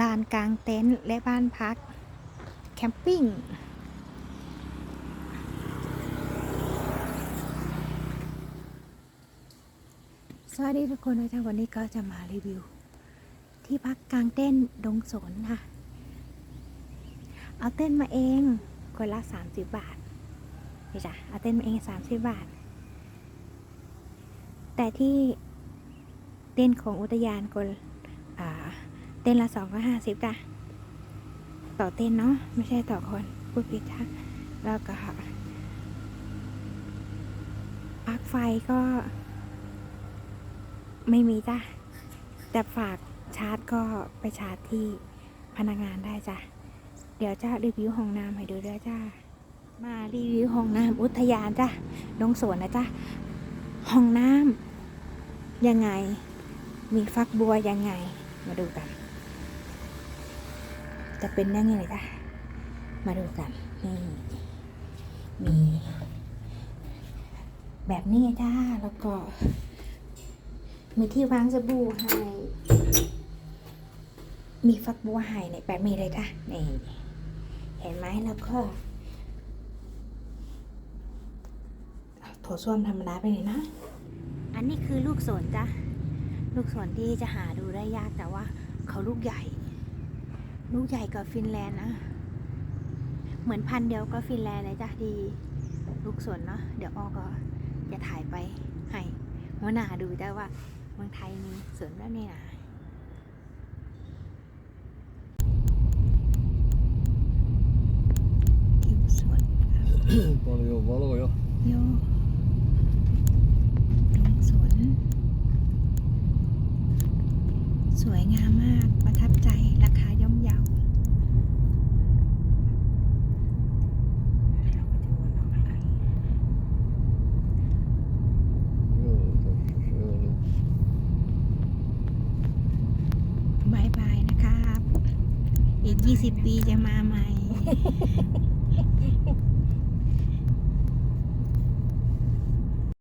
ลานกลางเต็นท์และบ้านพัก แคมปิ้ง สวัสดีทุกคนนะจ๊ะวันนี้ก็จะมารีวิว ที่พักกลางเต้นดงสนค่ะ เอาเต้นมาเองคนละ 30 บาทนี่จ้ะเอาเต้นมาเอง 30 บาท แต่ที่เต้นของอุทยานคน เต้นละสองร้อยห้าสิบจ้ะต่อเต้นเนาะไม่ใช่ต่อคนพูดผิดจ้ะแล้วก็ปลั๊กไฟก็ ไม่มีจ้ะแต่ฝากชาร์จก็ไปชาร์จที่พนักงานได้จ้ะ เดี๋ยวจะรีวิวห้องน้ำให้ดูด้วยจ้ามารีวิวห้องน้ำอุทยานจ้ะดงสวนนะจ้ะห้องน้ำยังไง มีฟักบัวยังไง มาดูกัน จะเป็นยังไงจ้ะมาดูกันนี่มี แบบนี้จ้าแล้วก็ มีที่วางสบู่ให้ มีฟักบัวให้ในแบบนี้เลยจ้ะนี่เห็นไหมแล้วก็เอาโถส้วมธรรมดาไปเลยนะ อันนี้คือลูกสนจ้ะ ลูกสนที่จะหาดูได้ยากแต่ว่าเขาลูกใหญ่ ลูกใหญ่กว่าฟินแลนด์นะ เหมือนพันธุ์เดียวก็ฟินแลนด์เลยจ้ะดี ลูกสนเนาะเดี๋ยวออก็จะถ่ายไปให้หัวหน้าดูได้ว่าเมืองไทยมีสวนแบบนี้นะทิวสวนครับ Paljon valoja. โยดงสวน สวยงามมาก ประทับใจ ราคาย่อมเยาเราก็จะวนออกมา Joo, tässä se oli. บายบายนะครับ อีก 20 ปีจะมาใหม่